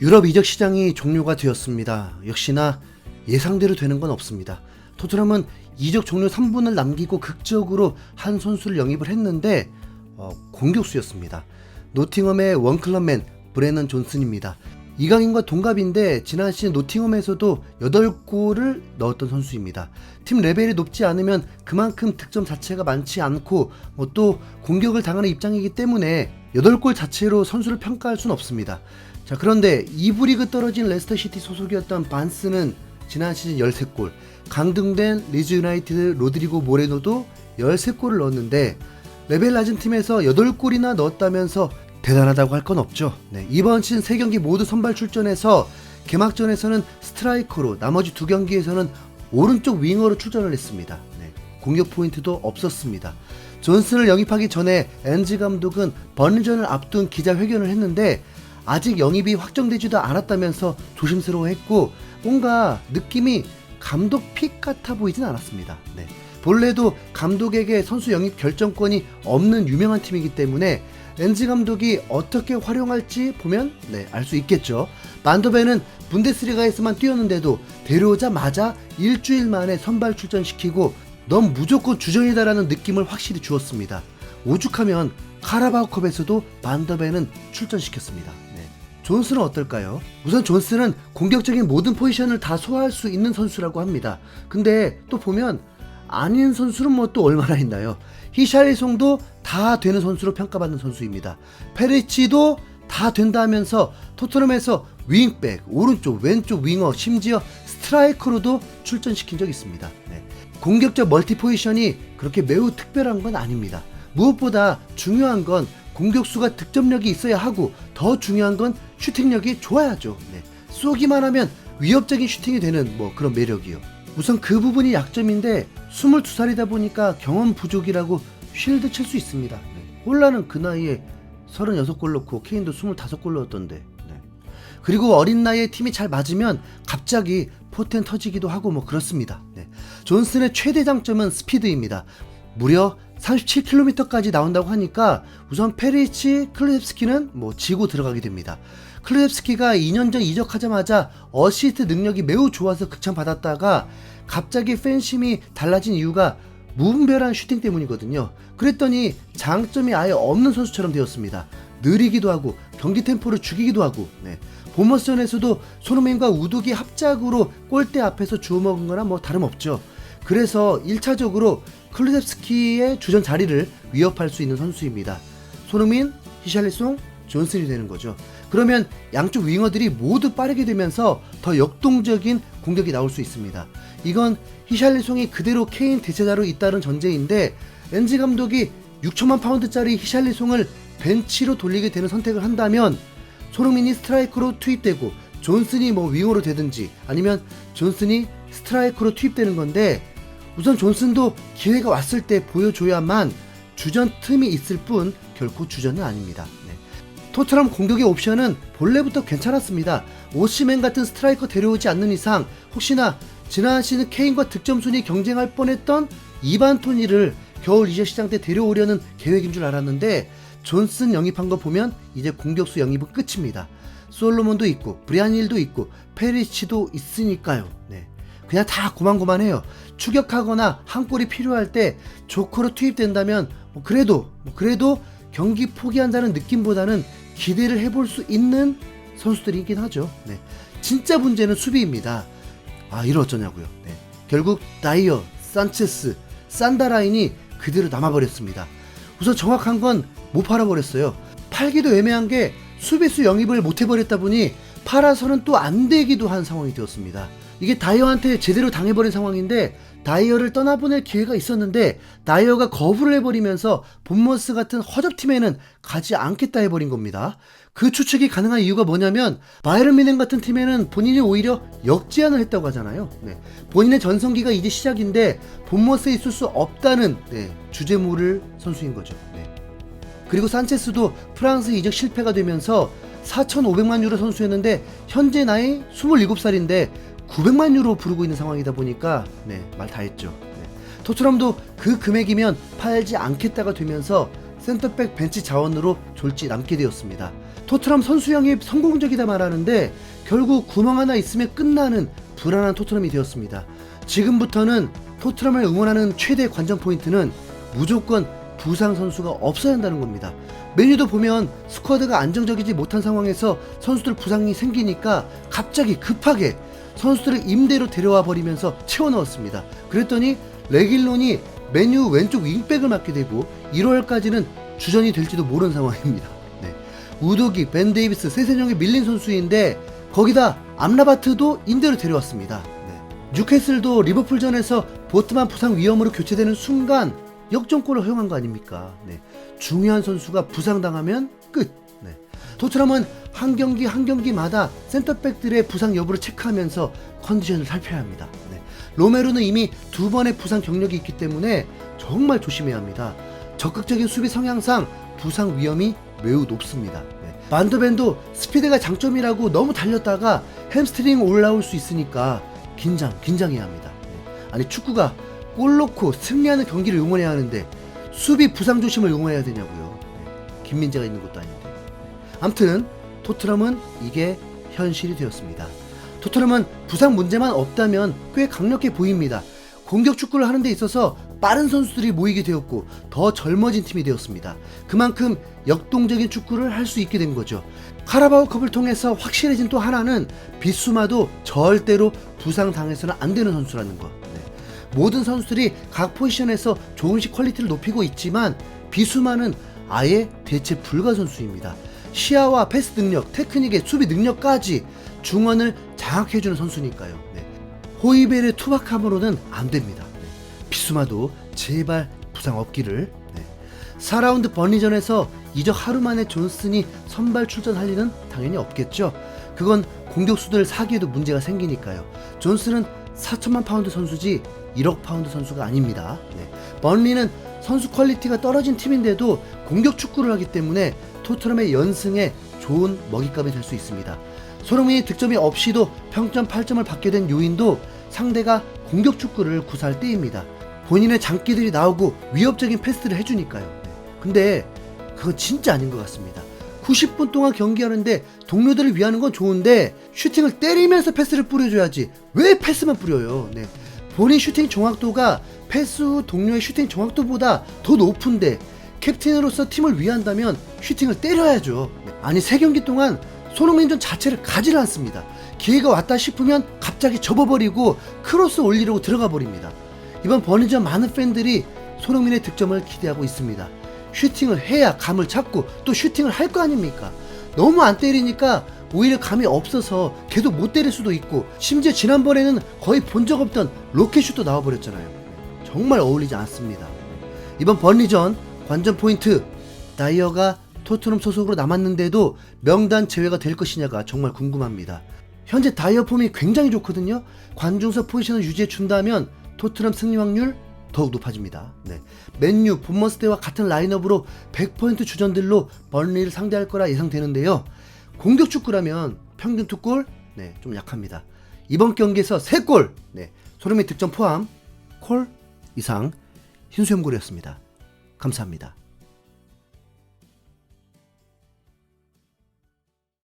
유럽 이적 시장이 종료가 되었습니다. 역시나 예상대로 되는 건 없습니다. 토트넘은 이적 종료 3분을 남기고 극적으로 한 선수를 영입을 했는데 어, 공격수였습니다. 노팅엄의 원클럽맨 브레넌 존슨입니다. 이강인과 동갑인데 지난 시즌 노팅엄에서도 8골을 넣었던 선수입니다. 팀 레벨이 높지 않으면 그만큼 득점 자체가 많지 않고 뭐 또 공격을 당하는 입장이기 때문에 8골 자체로 선수를 평가할 수는 없습니다. 자 그런데 2부 리그 떨어진 레스터 시티 소속이었던 반스는 지난 시즌 13골 강등된 리즈 유나이티드 로드리고 모레노도 13골을 넣었는데 레벨 낮은 팀에서 8골이나 넣었다면서 대단하다고 할 건 없죠. 네, 이번 시즌 3경기 모두 선발 출전해서 개막전에서는 스트라이커로 나머지 두 경기에서는 오른쪽 윙어로 출전을 했습니다. 네, 공격 포인트도 없었습니다. 존슨을 영입하기 전에 엔지 감독은 번전을 앞둔 기자회견을 했는데 아직 영입이 확정되지도 않았다면서 조심스러워했고 뭔가 느낌이 감독 픽 같아 보이진 않았습니다. 네. 본래도 감독에게 선수 영입 결정권이 없는 유명한 팀이기 때문에 엔지 감독이 어떻게 활용할지 보면 네, 알 수 있겠죠. 만더벤은 분데스리가에서만 뛰었는데도 데려오자마자 일주일 만에 선발 출전시키고 넌 무조건 주전이다라는 느낌을 확실히 주었습니다. 오죽하면 카라바오컵에서도 만더벤은 출전시켰습니다. 네. 존슨은 어떨까요? 우선 존슨은 공격적인 모든 포지션을 다 소화할 수 있는 선수라고 합니다. 근데 또 보면 아닌 선수는 뭐 또 얼마나 있나요? 히샬리송도 다 되는 선수로 평가받는 선수입니다. 페리치도 다 된다면서 토트넘에서 윙백, 오른쪽, 왼쪽 윙어, 심지어 스트라이커로도 출전시킨 적이 있습니다. 네. 공격적 멀티 포지션이 그렇게 매우 특별한 건 아닙니다. 무엇보다 중요한 건 공격수가 득점력이 있어야 하고 더 중요한 건 슈팅력이 좋아야죠. 네. 쏘기만 하면 위협적인 슈팅이 되는 뭐 그런 매력이요. 우선 그 부분이 약점인데 22살이다 보니까 경험 부족이라고 쉴드 칠 수 있습니다. 네. 홀라는 그 나이에 36골 넣고 케인도 25골 넣었던데. 네. 그리고 어린 나이에 팀이 잘 맞으면 갑자기 포텐 터지기도 하고 뭐 그렇습니다. 네. 존슨의 최대 장점은 스피드입니다. 무려 37km까지 나온다고 하니까 우선 페리치 클루옙스키는 뭐 지고 들어가게 됩니다. 클루옙스키가 2년 전 이적하자마자 어시스트 능력이 매우 좋아서 극찬받았다가 갑자기 팬심이 달라진 이유가 무분별한 슈팅 때문이거든요. 그랬더니 장점이 아예 없는 선수처럼 되었습니다. 느리기도 하고 경기 템포를 죽이기도 하고 네. 보머스전에서도 손흥민과 우두기 합작으로 골대 앞에서 주워먹은 거나 뭐 다름없죠. 그래서 1차적으로 클루셉스키의 주전 자리를 위협할 수 있는 선수입니다. 손흥민, 히샬리송, 존슨이 되는 거죠. 그러면 양쪽 윙어들이 모두 빠르게 되면서 더 역동적인 공격이 나올 수 있습니다. 이건 히샬리송이 그대로 케인 대체자로 있다는 전제인데 엔지 감독이 6천만 파운드짜리 히샬리송을 벤치로 돌리게 되는 선택을 한다면 손흥민이 스트라이커로 투입되고 존슨이 뭐 윙어로 되든지 아니면 존슨이 스트라이커로 투입되는 건데 우선 존슨도 기회가 왔을 때 보여줘야만 주전 틈이 있을 뿐 결코 주전은 아닙니다. 네. 토트넘 공격의 옵션은 본래부터 괜찮았습니다. 오시맨 같은 스트라이커 데려오지 않는 이상 혹시나 지난 시즌 케인과 득점 순위 경쟁할 뻔했던 이반 토니를 겨울 이적 시장 때 데려오려는 계획인 줄 알았는데 존슨 영입한 거 보면 이제 공격수 영입은 끝입니다. 솔로몬도 있고 브리안일도 있고 페리치도 있으니까요. 네. 그냥 다 고만고만해요. 추격하거나 한 골이 필요할 때 조커로 투입된다면 뭐 그래도 뭐 그래도 경기 포기한다는 느낌보다는 기대를 해볼 수 있는 선수들이긴 하죠. 네. 진짜 문제는 수비입니다. 아 이를 어쩌냐고요. 네. 결국 다이어, 산체스, 산다라인이 그대로 남아버렸습니다. 우선 정확한 건 못 팔아버렸어요. 팔기도 애매한 게 수비수 영입을 못 해버렸다 보니 팔아서는 또 안 되기도 한 상황이 되었습니다. 이게 다이어한테 제대로 당해버린 상황인데 다이어를 떠나보낼 기회가 있었는데 다이어가 거부를 해버리면서 본머스 같은 허접팀에는 가지 않겠다 해버린 겁니다. 그 추측이 가능한 이유가 뭐냐면 바이런 미넨 같은 팀에는 본인이 오히려 역제안을 했다고 하잖아요. 네. 본인의 전성기가 이제 시작인데 본머스에 있을 수 없다는 네, 주제물을 선수인 거죠. 네. 그리고 산체스도 프랑스 이적 실패가 되면서 4,500만 유로 선수였는데 현재 나이 27살인데 900만 유로 부르고 있는 상황이다 보니까 네, 말 다 했죠. 네. 토트넘도 그 금액이면 팔지 않겠다가 되면서 센터백 벤치 자원으로 졸지 남게 되었습니다. 토트넘 선수 영입 성공적이다 말하는데 결국 구멍 하나 있으면 끝나는 불안한 토트넘이 되었습니다. 지금부터는 토트넘을 응원하는 최대 관전 포인트는 무조건 부상 선수가 없어야 한다는 겁니다. 메뉴도 보면 스쿼드가 안정적이지 못한 상황에서 선수들 부상이 생기니까 갑자기 급하게 선수들을 임대로 데려와 버리면서 채워 넣었습니다. 그랬더니 레길론이 메뉴 왼쪽 윙백을 맡게 되고 1월까지는 주전이 될지도 모르는 상황입니다. 네. 우도기, 벤 데이비스, 세세령이 밀린 선수인데 거기다 암라바트도 임대로 데려왔습니다. 네. 뉴캐슬도 리버풀전에서 보트만 부상 위험으로 교체되는 순간 역전골을 허용한 거 아닙니까? 네. 중요한 선수가 부상당하면 끝. 네. 토트넘은 한 경기 한 경기마다 센터백들의 부상 여부를 체크하면서 컨디션을 살펴야 합니다. 네. 로메로는 이미 두 번의 부상 경력이 있기 때문에 정말 조심해야 합니다. 적극적인 수비 성향상 부상 위험이 매우 높습니다. 네. 반더벤도 스피드가 장점이라고 너무 달렸다가 햄스트링 올라올 수 있으니까 긴장, 긴장해야 합니다. 네. 아니 축구가 골 넣고 승리하는 경기를 응원해야 하는데 수비 부상 조심을 응원해야 되냐고요. 네. 김민재가 있는 것도 아닌데. 암튼 토트넘은 이게 현실이 되었습니다. 토트넘은 부상 문제만 없다면 꽤 강력해 보입니다. 공격 축구를 하는 데 있어서 빠른 선수들이 모이게 되었고 더 젊어진 팀이 되었습니다. 그만큼 역동적인 축구를 할 수 있게 된 거죠. 카라바오컵을 통해서 확실해진 또 하나는 비수마도 절대로 부상 당해서는 안 되는 선수라는 것. 네. 모든 선수들이 각 포지션에서 조금씩 퀄리티를 높이고 있지만 비수마는 아예 대체 불가 선수입니다. 시야와 패스 능력, 테크닉의 수비 능력까지 중원을 장악해주는 선수니까요. 네. 호이벨의 투박함으로는 안 됩니다. 네. 비수마도 제발 부상 없기를. 네. 4라운드 번리전에서 이적 하루 만에 존슨이 선발 출전할 리는 당연히 없겠죠. 그건 공격수들 사기에도 문제가 생기니까요. 존슨은 4천만 파운드 선수지 1억 파운드 선수가 아닙니다. 네. 번리는 선수 퀄리티가 떨어진 팀인데도 공격 축구를 하기 때문에 토트넘의 연승에 좋은 먹잇감이 될 수 있습니다. 손흥민이 득점이 없이도 평점 8점을 받게 된 요인도 상대가 공격 축구를 구사할 때입니다. 본인의 장기들이 나오고 위협적인 패스를 해주니까요. 네. 근데 그건 진짜 아닌 것 같습니다. 90분 동안 경기하는데 동료들을 위하는 건 좋은데 슈팅을 때리면서 패스를 뿌려줘야지 왜 패스만 뿌려요? 네. 본인 슈팅 정확도가 패스 후 동료의 슈팅 정확도보다 더 높은데 캡틴으로서 팀을 위한다면 슈팅을 때려야죠. 네. 아니 세 경기 동안 손흥민전 자체를 가지를 않습니다. 기회가 왔다 싶으면 갑자기 접어버리고 크로스 올리려고 들어가 버립니다. 이번 버니전 많은 팬들이 손흥민의 득점을 기대하고 있습니다. 슈팅을 해야 감을 찾고 또 슈팅을 할 거 아닙니까? 너무 안 때리니까 오히려 감이 없어서 계속 못 때릴 수도 있고 심지어 지난번에는 거의 본 적 없던 로켓슛도 나와버렸잖아요. 정말 어울리지 않습니다. 이번 번리전 관전 포인트 다이어가 토트넘 소속으로 남았는데도 명단 제외가 될 것이냐가 정말 궁금합니다. 현재 다이어 폼이 굉장히 좋거든요. 관중석 포지션을 유지해 준다면 토트넘 승리 확률 더욱 높아집니다. 네. 맨유, 본머스 때와 같은 라인업으로 100% 주전들로 번리를 상대할 거라 예상되는데요. 공격 축구라면 평균 투골 네, 좀 약합니다. 이번 경기에서 3골 네, 소름의 득점 포함 콜 이상 흰수염골이었습니다. 감사합니다.